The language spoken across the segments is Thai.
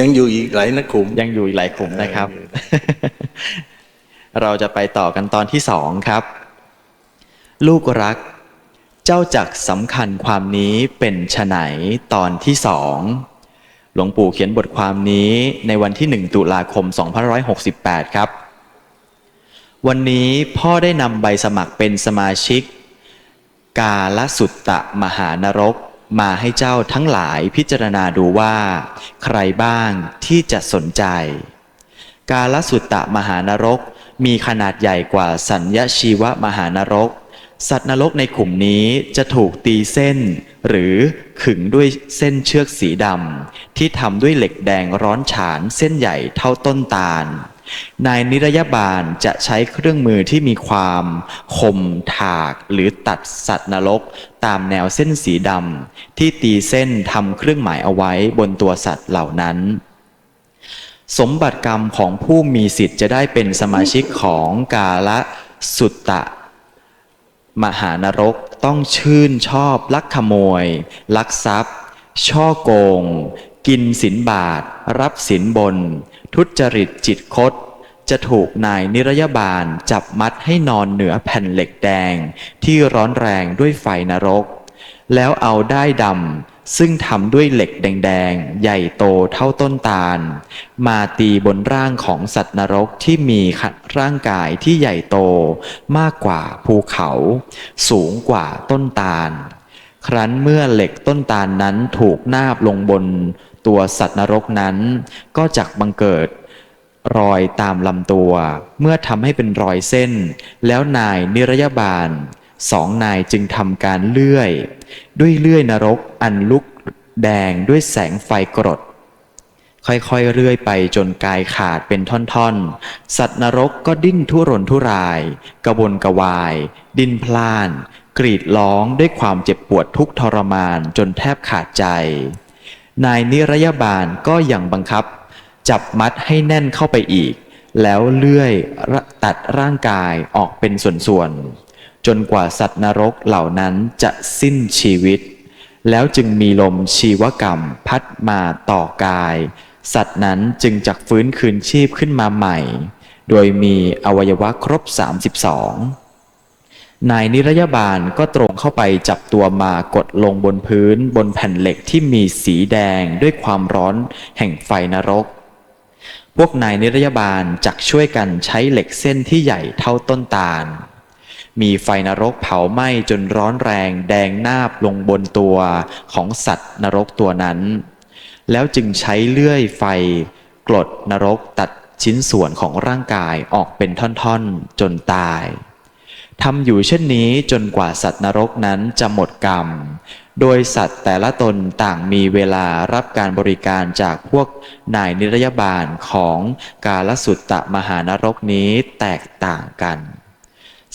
ยังอยู่อีกหลายนักขุมยังอยู่อีกหลายกลุ่มนะครับ เราจะไปต่อกันตอนที่สองครับ ลูกรัก เจ้าจักสำคัญความนี้เป็นฉไหนตอนที่สองหลวงปู่เขียนบทความนี้ในวันที่1ตุลาคม 2568 ครับ วันนี้พ่อได้นำใบสมัครเป็นสมาชิก กาลสุตตะมหานรก มาให้เจ้าทั้งหลายพิจารณาดูว่า ใครบ้างที่จะสนใจ กาลสุตตะมหานรกมีขนาดใหญ่กว่าสัญญชีวมหานรก สัตว์นรกในขุมนี้จะถูกตีเส้น หรือขึงด้วยเส้นเชือกสีดำที่ทำด้วยเหล็กแดงร้อนฉานเส้นใหญ่เท่าต้นตาล นายนิรยาบาลจะใช้เครื่องมือที่มีความคมถากหรือตัดสัตว์นรก ตามแนวเส้นสีดำที่ตีเส้นทำเครื่องหมายเอาไว้บนตัวสัตว์เหล่านั้น สมบัติกรรมของผู้มีสิทธิ์จะได้เป็นสมาชิกของกาละสุตตะ มหานรกต้องชื่นชอบลักขโมย ลักทรัพย์ ช่อโกง กินสินบาท รับสินบน ทุจริตจิตคดจะถูกนายนิรยาบาลจับมัดให้นอนเหนือแผ่นเหล็กแดง ที่ร้อนแรงด้วยไฟนรก แล้วเอาได้ดำซึ่งทำด้วยเหล็กแดงๆ ใหญ่โตเท่าต้นตาล มาตีบนร่างของสัตว์นรกที่มีร่างกายที่ใหญ่โตมากกว่าภูเขา สูงกว่าต้นตาล ครั้นเมื่อเหล็กต้นตาลนั้นถูกนาบลงบน ตัวสัตว์นรกนั้น ก็จักบังเกิดรอยตามลำตัว เมื่อทำให้เป็นรอยเส้น แล้วนายนิรยาบาลสองนายจึงทำการเลื่อย ด้วยเลื่อยนรกอันลุกแดงด้วยแสงไฟกรด ค่อยๆเรื่อยไปจนกายขาดเป็นท่อนๆ สัตว์นรกก็ดิ้นทุรนทุราย กระวนกระวาย ดิ้นพล่าน กรีดร้องด้วยความเจ็บปวดทุกทรมานจนแทบขาดใจ นายนิรยาบาลก็ยังบังคับ จับมัดให้แน่นเข้าไปอีก แล้วเลื่อยตัดร่างกายออกเป็นส่วนๆ จนกว่าสัตว์นรกเหล่านั้นจะสิ้นชีวิต แล้วจึงมีลมชีวกรรมพัดมาต่อกาย สัตว์นั้นจึงจักฟื้นคืนชีพขึ้นมาใหม่ โดยมีอวัยวะครบ 32 นายนิรยาบาลก็ตรงเข้าไปจับตัวมากดลงบนพื้นบนแผ่นเหล็กที่มีสีแดงด้วยความร้อนแห่งไฟนรก พวกนายนิรยาบาลจักช่วยกันใช้เหล็กเส้นที่ใหญ่เท่าต้นตาล มีไฟนรกเผาไหม้จนร้อนแรงแดงนาบลงบนตัวของสัตว์นรกตัวนั้น แล้วจึงใช้เลื่อยไฟกรดนรกตัดชิ้นส่วนของร่างกายออกเป็นท่อนๆ จนตาย ทำอยู่เช่นนี้จนกว่าสัตว์นรกนั้นจะหมดกรรม โดยสัตว์แต่ละตนต่างมีเวลารับการบริการจากพวกนายนิรยาบาลของกาลสุตตะมหานรกนี้แตกต่างกัน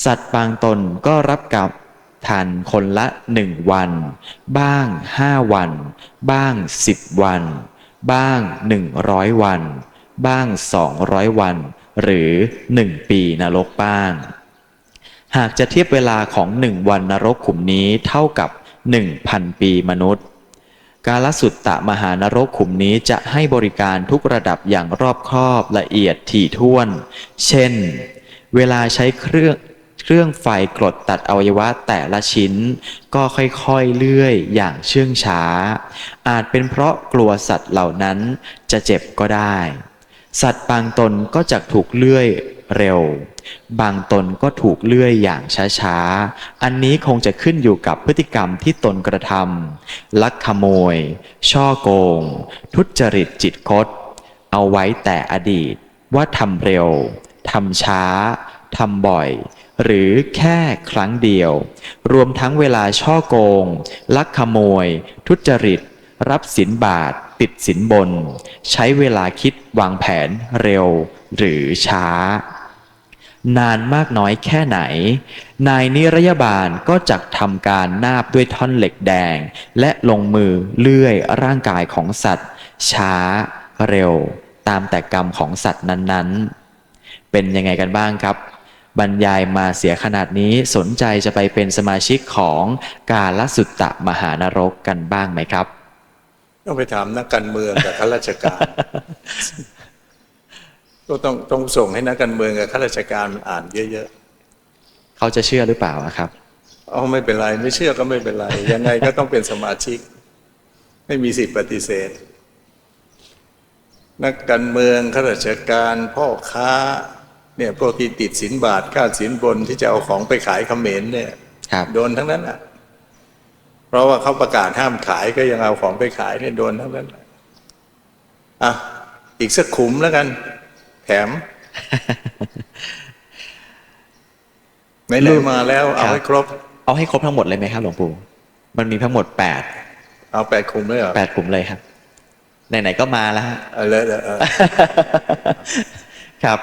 สัตว์บางตนก็รับกับทันคนละหนึ่งวัน บ้างห้าวัน บ้างสิบวัน บ้างหนึ่งร้อยวัน บ้างสองร้อยวัน หรือหนึ่งปีนรกบ้าง หากจะเทียบเวลาของหนึ่งวันนรกขุมนี้เท่ากับหนึ่งพันปีมนุษย์ กาลสุตตะมหานรกขุมนี้จะให้บริการทุกระดับอย่างรอบคอบละเอียดถี่ถ้วน เช่น เวลาใช้เครื่องเครื่องไฟกรดตัดอวัยวะแต่ละชิ้น ก็ค่อยๆเลื่อยอย่างเชื่องช้า อาจเป็นเพราะกลัวสัตว์เหล่านั้นจะเจ็บก็ได้ สัตว์บางตนก็จะถูกเลื่อย เร็ว บางตนก็ถูกเลื่อยอย่างช้าๆ อันนี้คงจะขึ้นอยู่กับพฤติกรรมที่ตนกระทำลักขโมย ช่อโกง ทุจริตจิตคดเอาไว้แต่อดีตว่าทำเร็วทำช้าทำบ่อย หรือแค่ครั้งเดียว รวมทั้งเวลาช่อโกง ลักขโมย ทุจริต รับสินบาท ติดสินบน ใช้เวลาคิดวางแผนเร็ว หรือช้า นานมากน้อยแค่ไหน นายนิรยาบาลก็จักทำการนาบด้วยท่อนเหล็กแดง และลงมือเลื่อยร่างกายของสัตว์ ช้า เร็ว ตามแต่กรรมของสัตว์นั้นๆ เป็นยังไงกันบ้างครับ บรรยายมาเสียขนาดนี้สนใจจะไปเป็นสมาชิกของกาลสุตตะมหานรกกันบ้างไหมครับต้องไปถามนักการเมืองกับข้าราชการ ก็ต้องต้องส่งให้นักการเมืองกับข้าราชการอ่านเยอะเขาจะเชื่อหรือเปล่าอะครับๆเอาไม่เป็นไรไม่เชื่อก็ไม่เป็นไร ยังไงก็ต้องเป็นสมาชิก ไม่มีสิทธิปฏิเสธ นักการเมืองข้าราชการพ่อค้าเนี่ยพวกที่ติดสินบาทค่าสินบนที่จะเอาของไปขายเขมรเนี่ยครับโดนทั้งนั้นอะ เพราะว่าเขาประกาศห้ามขายก็ยังเอาของไปขายเนี่ยโดนทั้งนั้นอะอะอีกสักขุมแล้วกัน แถมไหนๆมาแล้วเอาให้ครบ เอาให้ครบทั้งหมดเลยไหมครับหลวงปู่ มันมีทั้งหมดแปดเอาแปดขุมเลยเหรอแปดกลุ่มเลยครับไหนๆก็มาแล้วฮะเอาเลยเออเออครับ